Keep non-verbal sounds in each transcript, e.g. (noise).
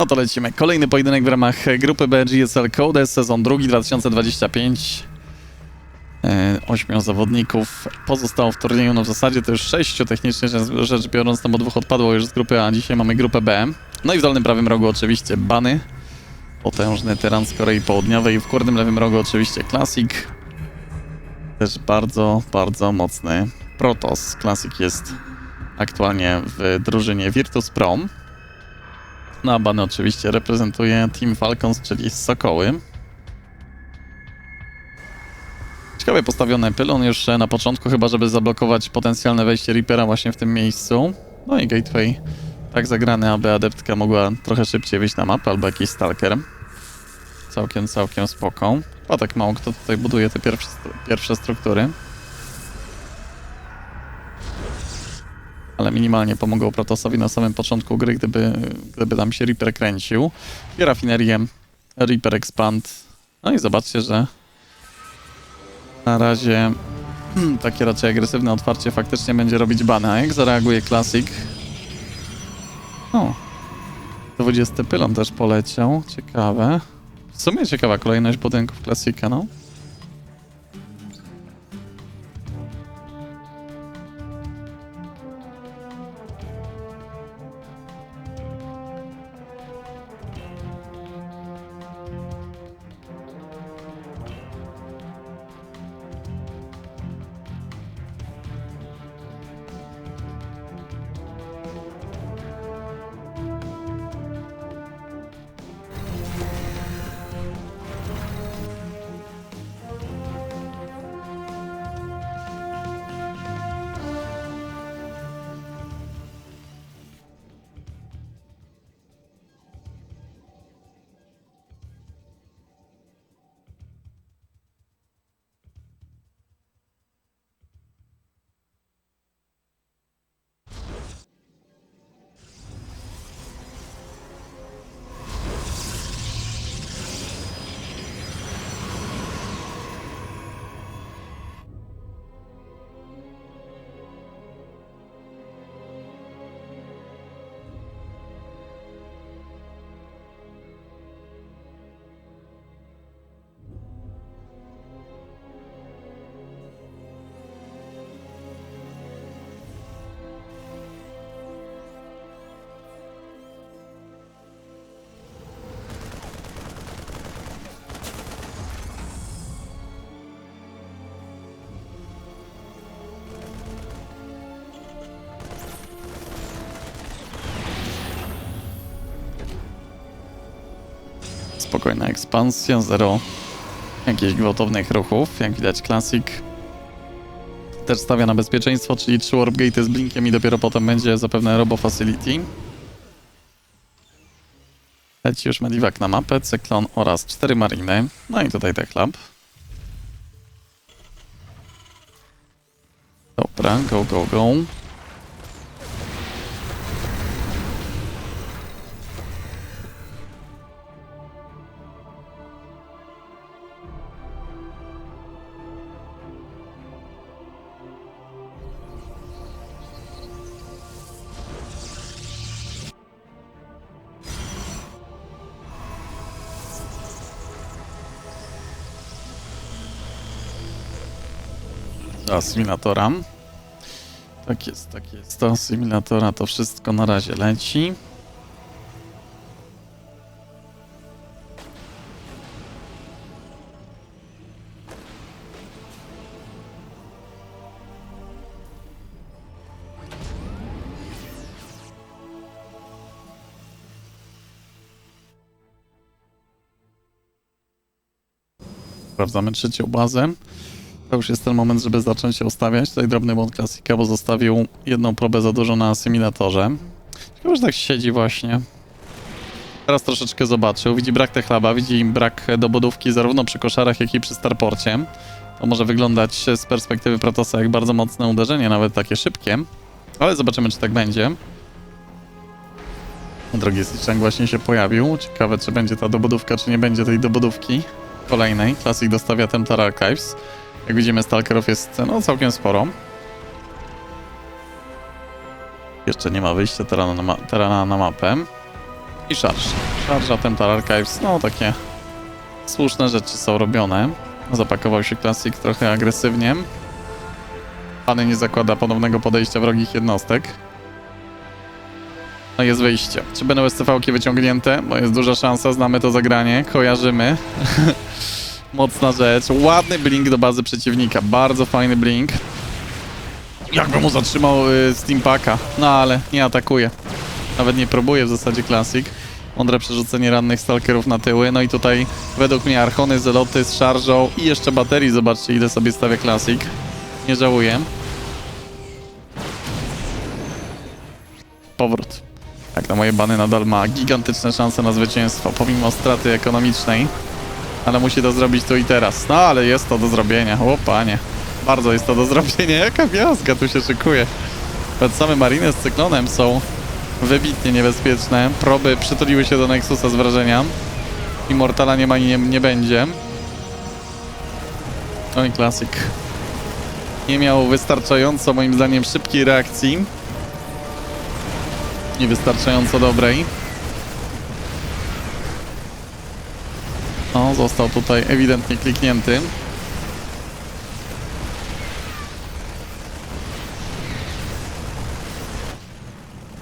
No to lecimy. Kolejny pojedynek w ramach grupy B GSL Codes, sezon drugi 2025. E, Ośmiu zawodników pozostało w turnieju, no w zasadzie to już sześciu technicznie rzecz- biorąc, no bo dwóch odpadło już z grupy A, dzisiaj mamy grupę B. No i w dolnym prawym rogu oczywiście Bany, potężny tyran z Korei Południowej, w górnym lewym rogu oczywiście Classic, też bardzo, bardzo mocny Protoss. Classic jest aktualnie w drużynie Virtus Prom. No a Bany oczywiście reprezentuje Team Falcons, czyli Sokoły. Ciekawie postawiony pylon już na początku, chyba żeby zablokować potencjalne wejście Reapera właśnie w tym miejscu. No i Gateway tak zagrany, aby adeptka mogła trochę szybciej wyjść na mapę, albo jakiś stalker. Całkiem, całkiem spoko. A tak mało kto tutaj buduje te pierwsze, pierwsze struktury. Ale minimalnie pomogą Protosowi na samym początku gry, gdyby, gdyby tam się Reaper kręcił. I rafinerię Reaper Expand. No i zobaczcie, że na razie takie raczej agresywne otwarcie faktycznie będzie robić bana. Jak zareaguje Classic? O, 20 pylon też poleciał. Ciekawe. W sumie ciekawa kolejność budynków Classica, no. Spokojna ekspansja, zero jakichś gwałtownych ruchów. Jak widać Classic też stawia na bezpieczeństwo, czyli 3 warp gate z blinkiem i dopiero potem będzie zapewne robo facility. Leci już Medivac na mapę, Cyklon oraz 4 mariny. No i tutaj Techlab. Dobra, go, go, go. Asymilatora. Tak jest, tak jest. Do asymilatora to wszystko na razie leci. Sprawdzamy trzecią bazę. To już jest ten moment, żeby zacząć się ustawiać. Tutaj drobny błąd klasika, bo zostawił jedną probę za dużo na asymilatorze. Ciekawe, że tak siedzi właśnie. Teraz troszeczkę zobaczył. Widzi brak techlaba, widzi brak dobudówki zarówno przy koszarach, jak i przy starporcie. To może wyglądać z perspektywy Protosa jak bardzo mocne uderzenie, nawet takie szybkie. Ale zobaczymy, czy tak będzie. Drogi Stitchang właśnie się pojawił. Ciekawe, czy będzie ta dobudówka, czy nie będzie tej dobudówki kolejnej. Classic dostawia Templar Archives. Jak widzimy, stalkerów jest no, całkiem sporo. Jeszcze nie ma wyjścia terana na, ma terana na mapę. I szarż. Charge Templar Archives, no takie słuszne rzeczy są robione. Zapakował się Classic trochę agresywnie. Pany nie zakłada ponownego podejścia wrogich jednostek. No jest wyjście. Czy będą SCV-ki wyciągnięte? Bo jest duża szansa, znamy to zagranie, kojarzymy. (laughs) Mocna rzecz. Ładny blink do bazy przeciwnika, bardzo fajny blink. Jakby mu zatrzymał y, Steampaka. No ale nie atakuje. Nawet nie próbuje w zasadzie Classic. Mądre przerzucenie rannych stalkerów na tyły. No i tutaj według mnie Archony, Zeloty z szarżą i jeszcze baterii. Zobaczcie ile sobie stawia Classic. Nie żałuję. Powrót. Jak na moje bany nadal ma gigantyczne szanse na zwycięstwo, pomimo straty ekonomicznej. Ale musi to zrobić tu i teraz. No ale jest to do zrobienia. O panie. Bardzo jest to do zrobienia. (laughs) Jaka miazga tu się szykuje. Same mariny z cyklonem są wybitnie niebezpieczne. Proby przytuliły się do Nexusa z wrażenia. Immortala nie ma i nie, nie będzie. No i klasyk. Nie miał wystarczająco, moim zdaniem, szybkiej reakcji. Niewystarczająco dobrej. O, został tutaj ewidentnie kliknięty.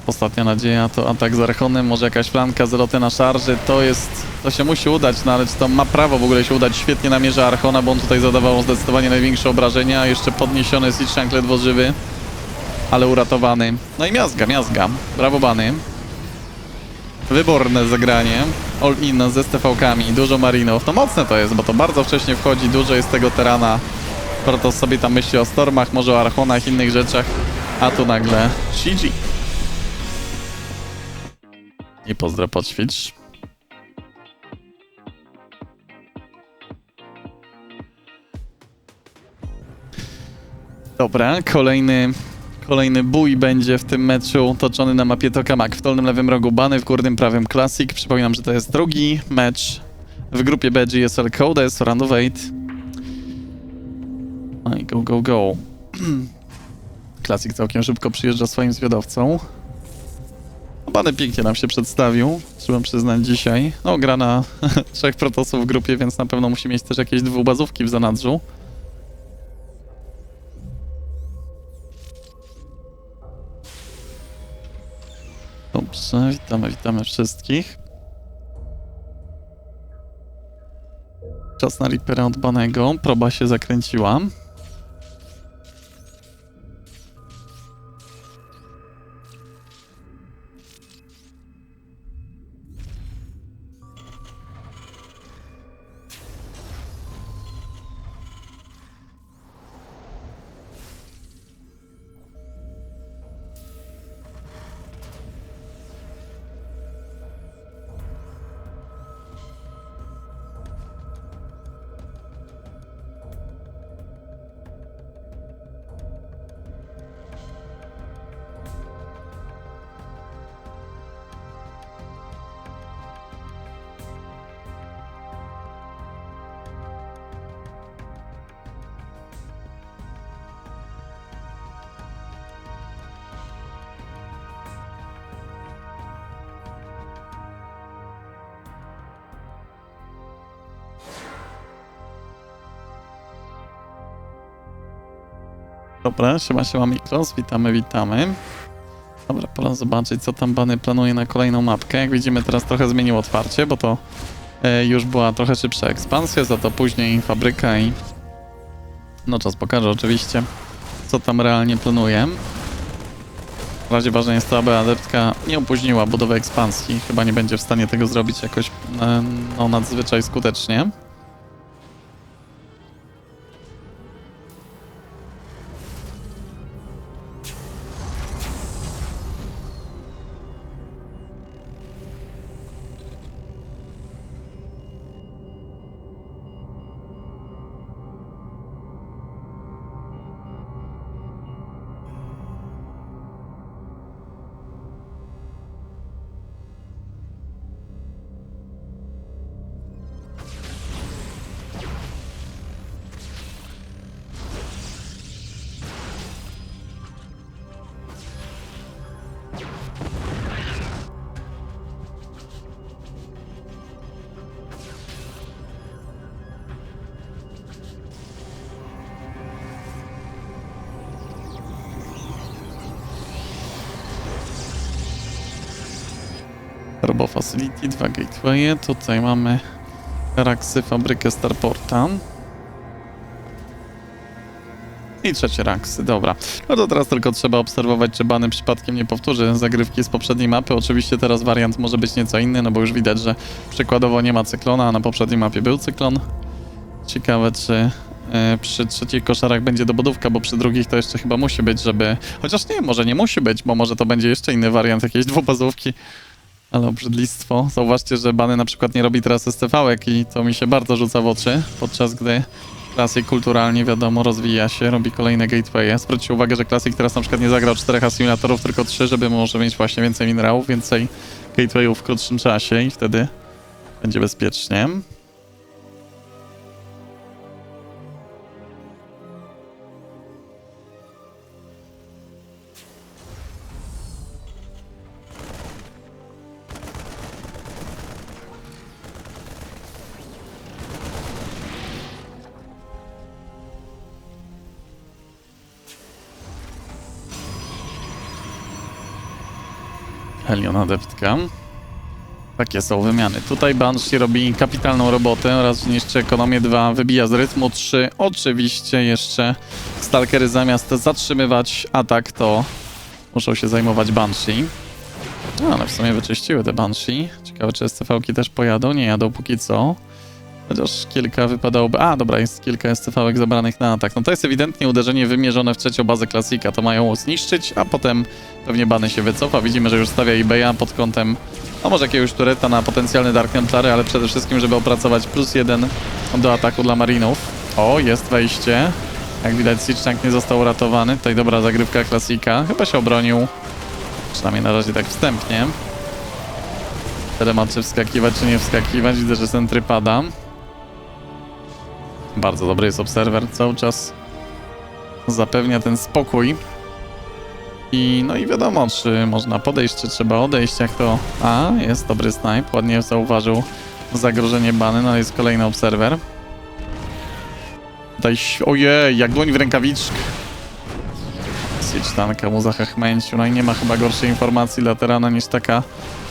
Ostatnia nadzieja to atak z Archonem, może jakaś flanka z na szarży, to jest, to się musi udać, no ale czy to ma prawo w ogóle się udać? Świetnie namierza Archona, bo on tutaj zadawał zdecydowanie największe obrażenia, jeszcze podniesiony jest Lichshank ledwo żywy, ale uratowany. No i miazga, miazga, brawo Bany. Wyborne zagranie, all in ze STV-kami, dużo marinów, no mocne to jest, bo to bardzo wcześnie wchodzi, dużo jest tego terana. Protos sobie tam myśli o stormach, może o Archonach, innych rzeczach, a tu nagle GG. I pozdro podświcz. Dobra, kolejny, kolejny bój będzie w tym meczu toczony na mapie Tokamak. W dolnym lewym rogu Bany, w górnym prawym Classic. Przypominam, że to jest drugi mecz w grupie B GSL Codes, Round of 8. No i go, go, go. (clears throat) Classic całkiem szybko przyjeżdża swoim zwiadowcą. Bany pięknie nam się przedstawił, trzeba przyznać dzisiaj. No, gra na (laughs) trzech protosów w grupie, więc na pewno musi mieć też jakieś dwubazówki w zanadrzu. Dobrze, witamy, witamy wszystkich. Czas na Reapera od Banego. Proba się zakręciła. Dobra, siema, siema Miklos, witamy, witamy. Dobra, pora zobaczyć, co tam Bany planuje na kolejną mapkę. Jak widzimy, teraz trochę zmienił otwarcie, bo to e, już była trochę szybsza ekspansja, za to później fabryka i... No czas pokaże oczywiście, co tam realnie planuje. W razie ważne jest to, aby adeptka nie opóźniła budowy ekspansji. Chyba nie będzie w stanie tego zrobić jakoś e, no, nadzwyczaj skutecznie. Robo Facility, dwa gatewaye. Tutaj mamy Raksy, fabrykę Starporta. I trzecie Raksy, dobra. No to teraz tylko trzeba obserwować, czy Bany przypadkiem nie powtórzy zagrywki z poprzedniej mapy. Oczywiście teraz wariant może być nieco inny, no bo już widać, że przykładowo nie ma cyklona, a na poprzedniej mapie był cyklon. Ciekawe, czy e, przy trzecich koszarach będzie dobudówka, bo przy drugich to jeszcze chyba musi być, żeby... Chociaż nie, może nie musi być, bo może to będzie jeszcze inny wariant jakiejś dwubazówki. Ale obrzydlistwo. Zauważcie, że Bany na przykład nie robi teraz STV-ek i to mi się bardzo rzuca w oczy, podczas gdy Classic kulturalnie, wiadomo, rozwija się, robi kolejne gatewaye. Zwróćcie uwagę, że Classic teraz na przykład nie zagrał czterech asymulatorów, tylko trzy, żeby może mieć właśnie więcej minerałów, więcej gatewayów w krótszym czasie i wtedy będzie bezpiecznie. Helion Adeptka. Takie są wymiany. Tutaj Banshee robi kapitalną robotę oraz niszczy ekonomię 2, wybija z rytmu 3. Oczywiście jeszcze Stalkery zamiast zatrzymywać atak, to muszą się zajmować Banshee. No, ale w sumie wyczyściły te Banshee. Ciekawe, czy SCV-ki też pojadą. Nie jadą póki co. Chociaż kilka wypadałoby... A, dobra, jest kilka SCV-ek zabranych na atak. No to jest ewidentnie uderzenie wymierzone w trzecią bazę klasika. To mają zniszczyć, a potem pewnie bany się wycofa. Widzimy, że już stawia eBaya pod kątem... No może jakiegoś tureta na potencjalny Dark Templary, ale przede wszystkim, żeby opracować plus jeden do ataku dla Marinów. O, jest wejście. Jak widać, Siege nie został uratowany. Tutaj dobra zagrywka klasika. Chyba się obronił. Przynajmniej na razie tak wstępnie. Temat czy wskakiwać, czy nie wskakiwać. Widzę, że centry pada. Bardzo dobry jest obserwer, cały czas zapewnia ten spokój. I no i wiadomo, czy można podejść, czy trzeba odejść, jak to... A, jest dobry snipe, ładnie zauważył zagrożenie bany, no jest kolejny obserwer. Tutaj, ojej, jak dłoń w rękawiczkę. Siege mu zachachmęcił, no i nie ma chyba gorszej informacji dla Terana niż taka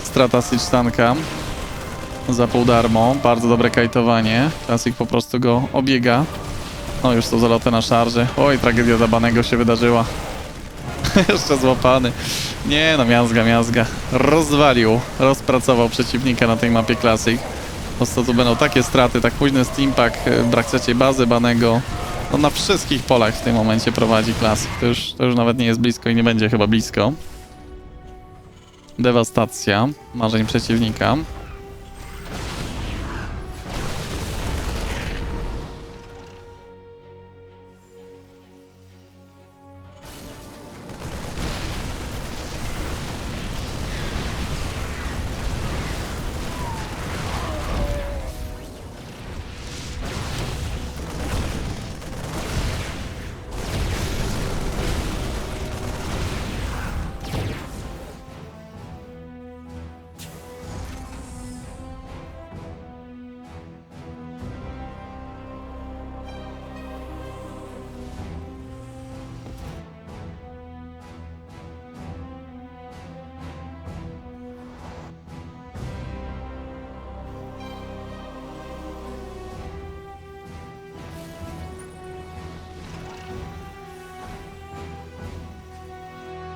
strata Siege za pół darmo. Bardzo dobre kajtowanie. Classic po prostu go obiega. No już są zaloty na szarże. Oj, tragedia Zabanego się wydarzyła. (laughs) Jeszcze złapany. Nie no, miazga, miazga. Rozwalił, rozpracował przeciwnika na tej mapie Classic. Po prostu tu będą takie straty, tak późny steampack, brak trzeciej bazy Banego. No na wszystkich polach w tym momencie prowadzi Classic. To już, to już nawet nie jest blisko i nie będzie chyba blisko. Dewastacja marzeń przeciwnika.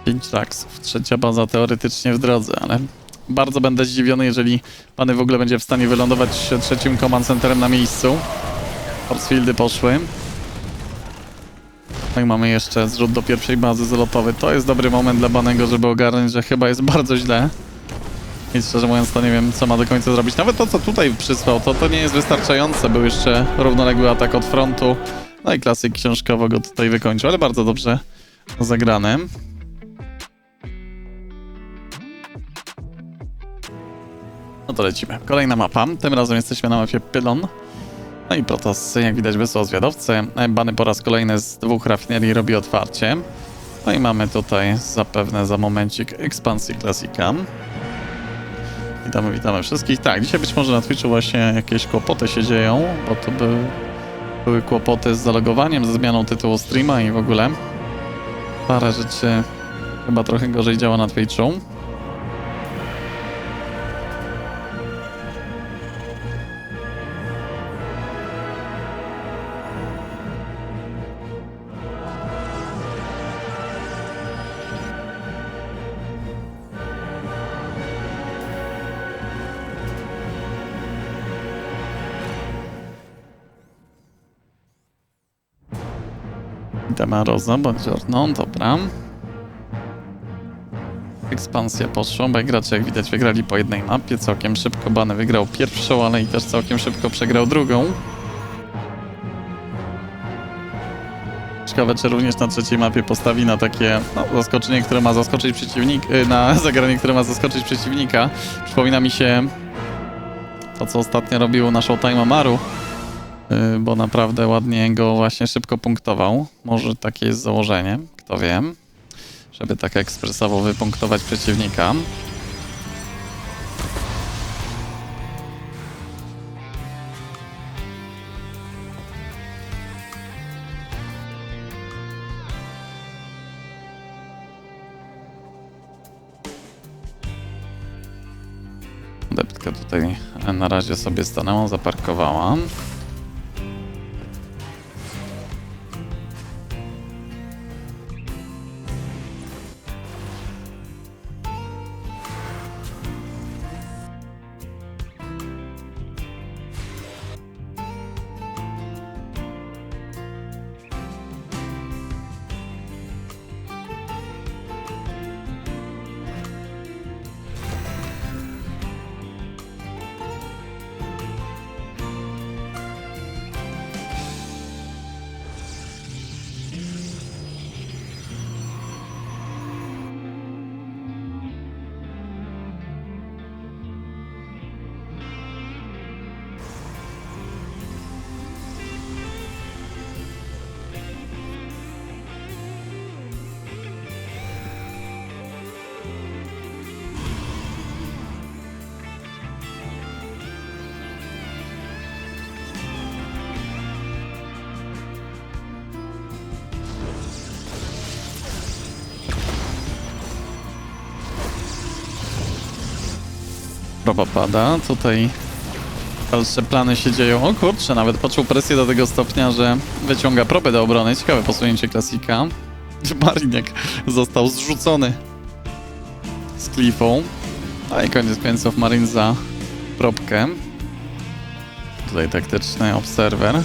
Pięć taksów. Trzecia baza teoretycznie w drodze, ale bardzo będę zdziwiony, jeżeli pany w ogóle będzie w stanie wylądować trzecim command centerem na miejscu. Forcefieldy poszły. No i mamy jeszcze zrzut do pierwszej bazy zlotowej. To jest dobry moment dla Banego, żeby ogarnąć, że chyba jest bardzo źle. I szczerze mówiąc, to nie wiem, co ma do końca zrobić. Nawet to, co tutaj przysłał, to, to nie jest wystarczające. Był jeszcze równoległy atak od frontu. No i klasyk książkowo go tutaj wykończył, ale bardzo dobrze zagrane. No to lecimy. Kolejna mapa. Tym razem jesteśmy na mapie Pylon. No i Protoss, jak widać, wysłał zwiadowcę. Bany po raz kolejny z dwóch rafinerii robi otwarcie. No i mamy tutaj zapewne za momencik ekspansję klasika. Witamy, witamy wszystkich. Tak, dzisiaj być może na Twitchu właśnie jakieś kłopoty się dzieją, bo to by, były kłopoty z zalogowaniem, ze zmianą tytułu streama i w ogóle. Parę rzeczy chyba trochę gorzej działa na Twitchu. Demaroza, Buongiorno, dobra. Ekspansja poszła, bo gracze jak widać wygrali po jednej mapie, całkiem szybko Bany wygrał pierwszą, ale i też całkiem szybko przegrał drugą. Ciekawe, czy również na trzeciej mapie postawi na takie no, zaskoczenie, które ma zaskoczyć przeciwnik, y, na (laughs) zagranie, które ma zaskoczyć przeciwnika. Przypomina mi się to, co ostatnio robił na Showtime Amaru, bo naprawdę ładnie go właśnie szybko punktował. Może takie jest założenie, kto wie, żeby tak ekspresowo wypunktować przeciwnika. Deptka tutaj na razie sobie stanęła, zaparkowała. Proba pada, tutaj dalsze plany się dzieją. O kurczę, nawet poczuł presję do tego stopnia, że wyciąga probę do obrony. Ciekawe posunięcie klasika. (laughs) Mariniak został zrzucony z klifą. A i koniec końców Marin za probkę. Tutaj taktyczny obserwer.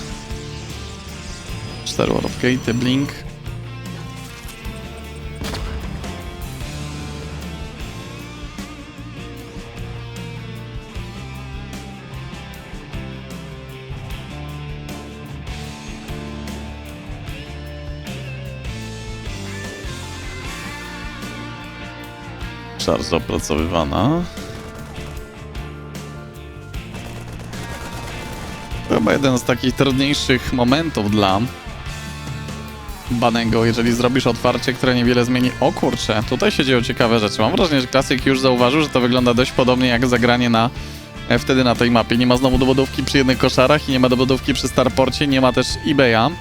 4 warp gate, blink. Szarża opracowywana. To Chyba jeden z takich trudniejszych momentów dla Banego, jeżeli zrobisz otwarcie, które niewiele zmieni. O kurczę, tutaj się dzieją ciekawe rzeczy. Mam wrażenie, że klasyk już zauważył, że to wygląda dość podobnie jak zagranie na e, wtedy na tej mapie. Nie ma znowu dobudówki przy jednych koszarach i nie ma dobudówki przy Starporcie, nie ma też eBaya.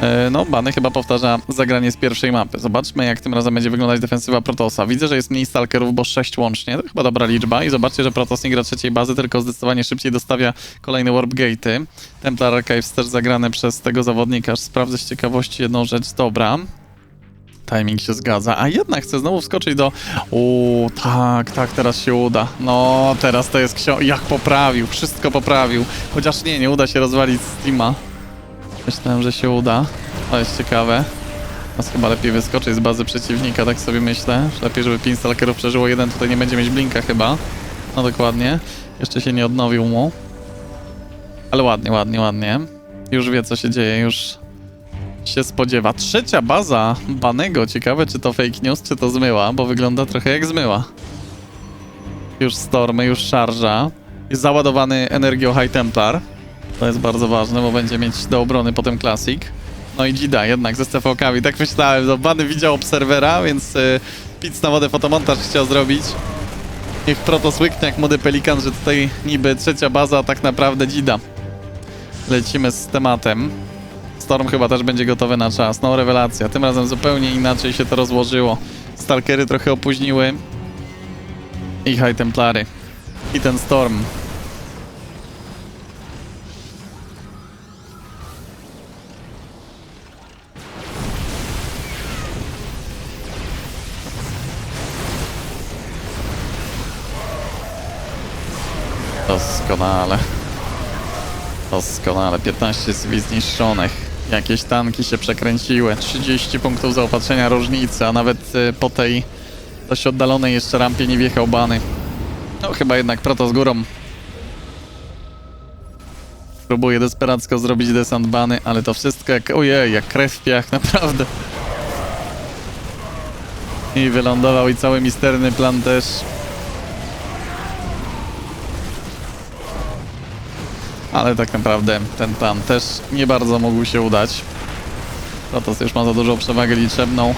E, No, Bany chyba powtarza zagranie z pierwszej mapy. Zobaczmy, jak tym razem będzie wyglądać defensywa Protosa. Widzę, że jest mniej stalkerów, bo 6 łącznie. To chyba dobra liczba. I zobaczcie, że Protos nie gra trzeciej bazy, tylko zdecydowanie szybciej dostawia kolejne warp gate'y. Templar Archives też zagrane przez tego zawodnika. Sprawdzę z ciekawości jedną rzecz. Dobra. Timing się zgadza, a jednak chcę znowu wskoczyć do... Uuu, tak, tak, teraz się uda. No, teraz to jest ksio... Jak poprawił, wszystko poprawił. Chociaż nie, nie uda się rozwalić Steama. Myślałem, że się uda. To jest ciekawe. Nas chyba lepiej wyskoczyć z bazy przeciwnika, tak sobie myślę. Lepiej, żeby Pin Stalkerów przeżyło jeden, tutaj nie będzie mieć blinka chyba. No dokładnie. Jeszcze się nie odnowił mu. Ale ładnie, ładnie, ładnie. Już wie, co się dzieje, już się spodziewa. Trzecia baza Banego. Ciekawe, czy to fake news, czy to zmyła, bo wygląda trochę jak zmyła. Już stormy, już szarża. Jest załadowany energią High Templar. To jest bardzo ważne, bo będzie mieć do obrony potem Classic. No i Gida jednak ze Stefokami. Tak myślałem, że Bany widział obserwera, więc y, na wodę fotomontaż chciał zrobić. Niech Protos łyknie jak młody pelikan, że tutaj niby trzecia baza, a tak naprawdę Gida. Lecimy z tematem. Storm chyba też będzie gotowy na czas. No rewelacja. Tym razem zupełnie inaczej się to rozłożyło. Stalkery trochę opóźniły. I High Templary. I ten Storm. Doskonale. Doskonale. 15 CV zniszczonych. Jakieś tanki się przekręciły. 30 punktów zaopatrzenia różnicy, a nawet y, po tej dość oddalonej jeszcze rampie nie wjechał bany. No chyba jednak proto z górą. Próbuje desperacko zrobić desant bany, ale to wszystko jak... Ojej, jak krew w piach, (laughs) naprawdę. I wylądował i cały misterny plan też. Ale tak naprawdę ten plan też nie bardzo mógł się udać. Protos już ma za dużą przewagę liczebną.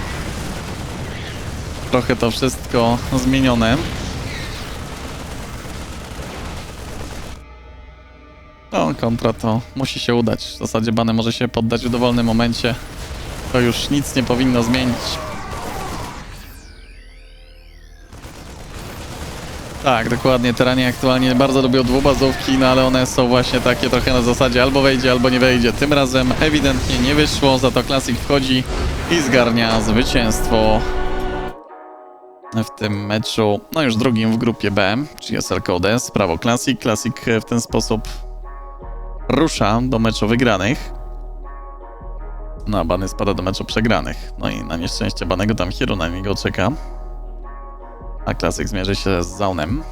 Trochę to wszystko zmienione. No, kontra to musi się udać. W zasadzie Bany może się poddać w dowolnym momencie. To już nic nie powinno zmienić. Tak, dokładnie. Teranie aktualnie bardzo lubią dwubazówki, no ale one są właśnie takie trochę na zasadzie albo wejdzie, albo nie wejdzie. Tym razem ewidentnie nie wyszło, za to Classic wchodzi i zgarnia zwycięstwo w tym meczu, no już drugim w grupie B, czyli SL Codes, prawo Classic. Classic w ten sposób rusza do meczu wygranych. No, a Bany spada do meczu przegranych. No i na nieszczęście Banego tam Hiro na niego czeka. A Classic zmierzy się z Zaunem.